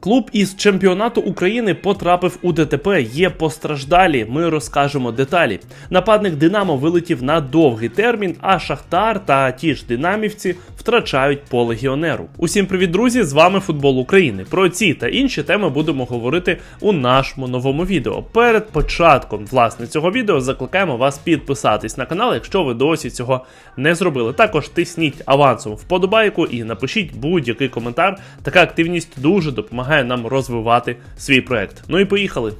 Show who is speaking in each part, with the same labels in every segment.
Speaker 1: Клуб із чемпіонату України потрапив у ДТП. Є постраждалі. Ми розкажемо деталі. Нападник Динамо вилетів на довгий термін, а Шахтар та ті ж динамівці втрачають по легіонеру. Усім привіт, друзі! З вами Футбол України. Про ці та інші теми будемо говорити у нашому новому відео. Перед початком власне цього відео закликаємо вас підписатись на канал, якщо ви досі цього не зробили. Також тисніть авансом вподобайку і напишіть будь-який коментар. Така активність дуже допомагає нам розвивати свій проект. Ну і поїхали.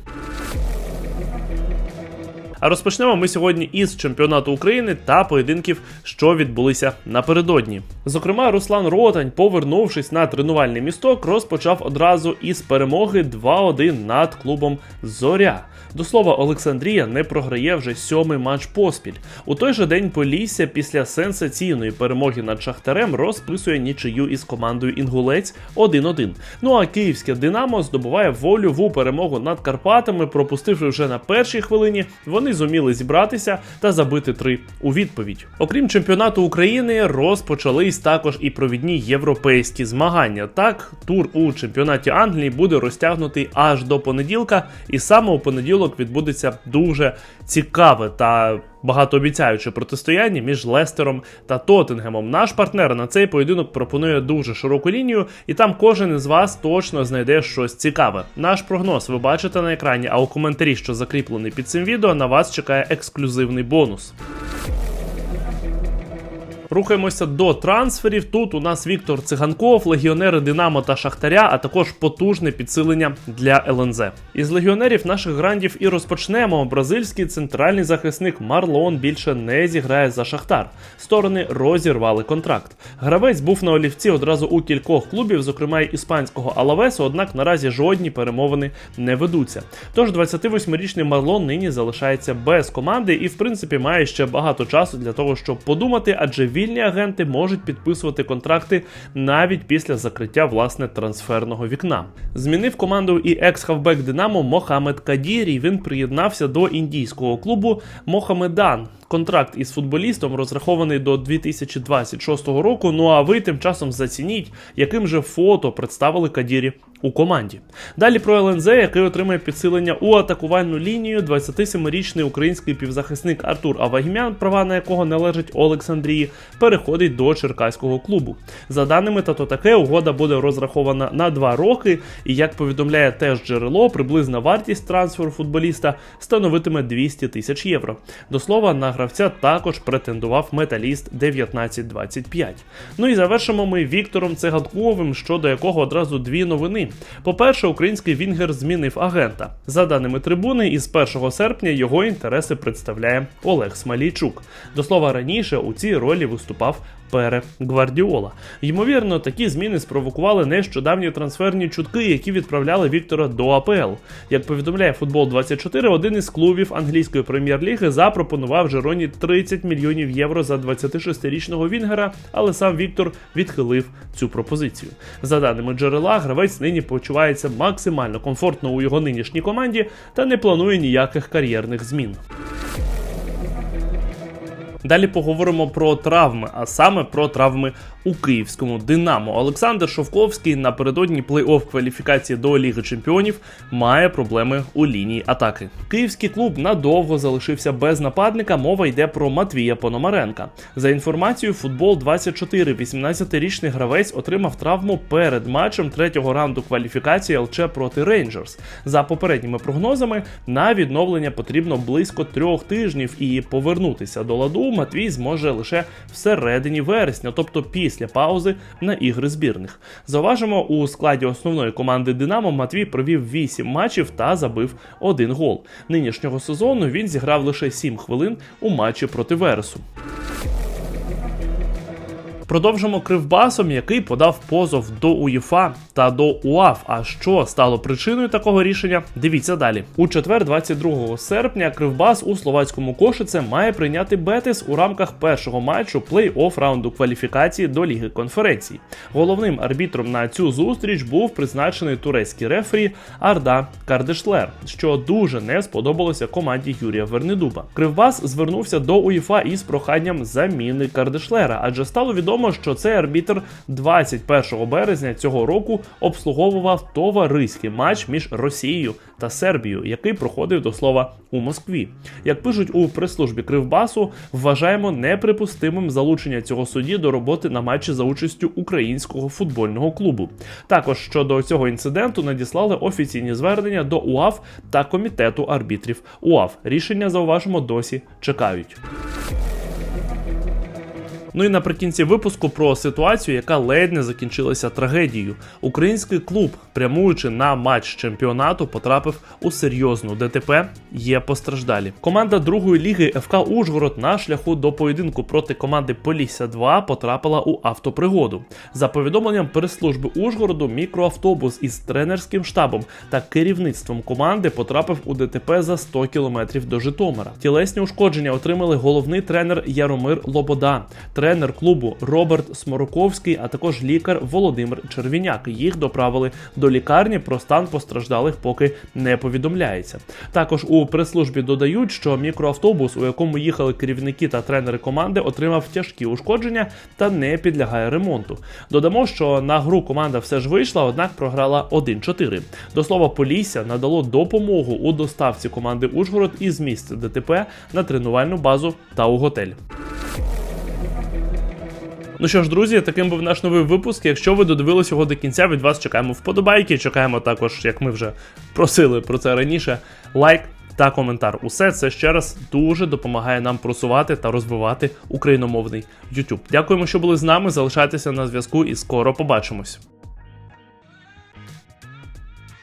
Speaker 1: А розпочнемо ми сьогодні із чемпіонату України та поєдинків, що відбулися напередодні. Зокрема, Руслан Ротань, повернувшись на тренувальний місток, розпочав одразу із перемоги 2-1 над клубом Зоря. До слова, Олександрія не програє вже сьомий матч поспіль. У той же день Полісся після сенсаційної перемоги над Шахтарем розписує нічию із командою Інгулець 1-1. Ну а київське Динамо здобуває вольову перемогу над Карпатами, пропустивши вже на першій хвилині. Вони зуміли зібратися та забити три у відповідь. Окрім чемпіонату України, розпочались також і провідні європейські змагання. Так, тур у чемпіонаті Англії буде розтягнутий аж до понеділка, і саме у понеділок відбудеться дуже цікаве та багатообіцяюче протистояння між Лестером та Тоттенгемом. Наш партнер на цей поєдинок пропонує дуже широку лінію, і там кожен із вас точно знайде щось цікаве. Наш прогноз ви бачите на екрані, а у коментарі, що закріплений під цим відео, на вас чекає ексклюзивний бонус. Рухаємося до трансферів. Тут у нас Віктор Циганков, легіонери Динамо та Шахтаря, а також потужне підсилення для ЛНЗ. Із легіонерів наших грандів і розпочнемо. Бразильський центральний захисник Марлон більше не зіграє за Шахтар. Сторони розірвали контракт. Гравець був на олівці одразу у кількох клубів, зокрема й іспанського Алавесу, однак наразі жодні перемовини не ведуться. Тож 28-річний Марлон нині залишається без команди і, в принципі, має ще багато часу для того, щоб подумати, адже вільні агенти можуть підписувати контракти навіть після закриття власне трансферного вікна. Змінив команду і екс-хавбек Динамо Мохамед Кадірі. Він приєднався до індійського клубу Мохамедан. Контракт із футболістом розрахований до 2026 року. Ну а ви тим часом зацініть, яким же фото представили Кадірі у команді. Далі про ЛНЗ, який отримає підсилення у атакувальну лінію. 27-річний український півзахисник Артур Авагімян, права на якого належать Олександрії, переходить до черкаського клубу. За даними тато таке, угода буде розрахована на два роки, і як повідомляє теж джерело, приблизна вартість трансферу футболіста становитиме 200 тисяч євро. До слова, на гравця також претендував металіст 1925. Ну і завершимо ми Віктором Цеганковим, щодо якого одразу дві новини. По-перше, український Вінгер змінив агента. За даними трибуни, із 1 серпня його інтереси представляє Олег Смалійчук. До слова, раніше у цій ролі виступав Пере Гвардіола. Ймовірно, такі зміни спровокували нещодавні трансферні чутки, які відправляли Віктора до АПЛ. Як повідомляє футбол 24 один із клубів англійської прем'єр-ліги запропонував Жероні 30 мільйонів євро за 26-річного Вінгера, але сам Віктор відхилив цю пропозицію. За даними джерела, гравець нині почувається максимально комфортно у його нинішній команді та не планує ніяких кар'єрних змін. Далі поговоримо про травми, а саме про травми у київському Динамо. Олександр Шовковський напередодні плей-офф кваліфікації до Ліги Чемпіонів має проблеми у лінії атаки. Київський клуб надовго залишився без нападника. Мова йде про Матвія Пономаренка. За інформацією, футбол 24 18-річний гравець отримав травму перед матчем третього раунду кваліфікації ЛЧ проти Рейнджерс. За попередніми прогнозами на відновлення потрібно близько трьох тижнів і повернутися до ладу. Матвій зможе лише всередині вересня, тобто після паузи на ігри збірних. Зауважимо, у складі основної команди Динамо Матвій провів 8 матчів та забив один гол. Нинішнього сезону він зіграв лише 7 хвилин у матчі проти Вересу. Продовжимо кривбасом, який подав позов до УЄФА та до УАФ. А що стало причиною такого рішення? Дивіться далі. У четвер, 22 серпня, Кривбас у словацькому кошице має прийняти Бетис у рамках першого матчу плей-офф раунду кваліфікації до Ліги конференцій. Головним арбітром на цю зустріч був призначений турецький рефері Арда Кардешлер, що дуже не сподобалося команді Юрія Вернедуба. Кривбас звернувся до УЄФА із проханням заміни Кардешлера, адже стало відомо Відомо, що цей арбітр 21 березня цього року обслуговував товариський матч між Росією та Сербією, який проходив до слова у Москві. Як пишуть у прес-службі Кривбасу, вважаємо неприпустимим залучення цього судді до роботи на матчі за участю українського футбольного клубу. Також щодо цього інциденту надіслали офіційні звернення до УАФ та комітету арбітрів УАФ. Рішення зауважимо досі чекають. Ну і наприкінці випуску про ситуацію, яка ледь не закінчилася трагедією. Український клуб, прямуючи на матч чемпіонату, потрапив у серйозну ДТП. Є постраждалі. Команда другої ліги ФК Ужгород на шляху до поєдинку проти команди Полісся 2 потрапила у автопригоду. За повідомленням прес-служби Ужгороду, мікроавтобус із тренерським штабом та керівництвом команди потрапив у ДТП за 100 кілометрів до Житомира. Тілесні ушкодження отримали головний тренер Яромир Лобода тренер клубу Роберт Смороковський, а також лікар Володимир Червіняк. Їх доправили до лікарні. Про стан постраждалих поки не повідомляється. Також у прес-службі додають, що мікроавтобус, у якому їхали керівники та тренери команди, отримав тяжкі ушкодження та не підлягає ремонту. Додамо, що на гру команда все ж вийшла, однак програла 1-4. До слова, Полісся надало допомогу у доставці команди Ужгород із місця ДТП на тренувальну базу та у готель. Ну що ж, друзі, таким був наш новий випуск. Якщо ви додивились його до кінця, від вас чекаємо вподобайки. Чекаємо також, як ми вже просили про це раніше, лайк та коментар. Усе це ще раз дуже допомагає нам просувати та розвивати україномовний YouTube. Дякуємо, що були з нами. Залишайтеся на зв'язку і скоро побачимось.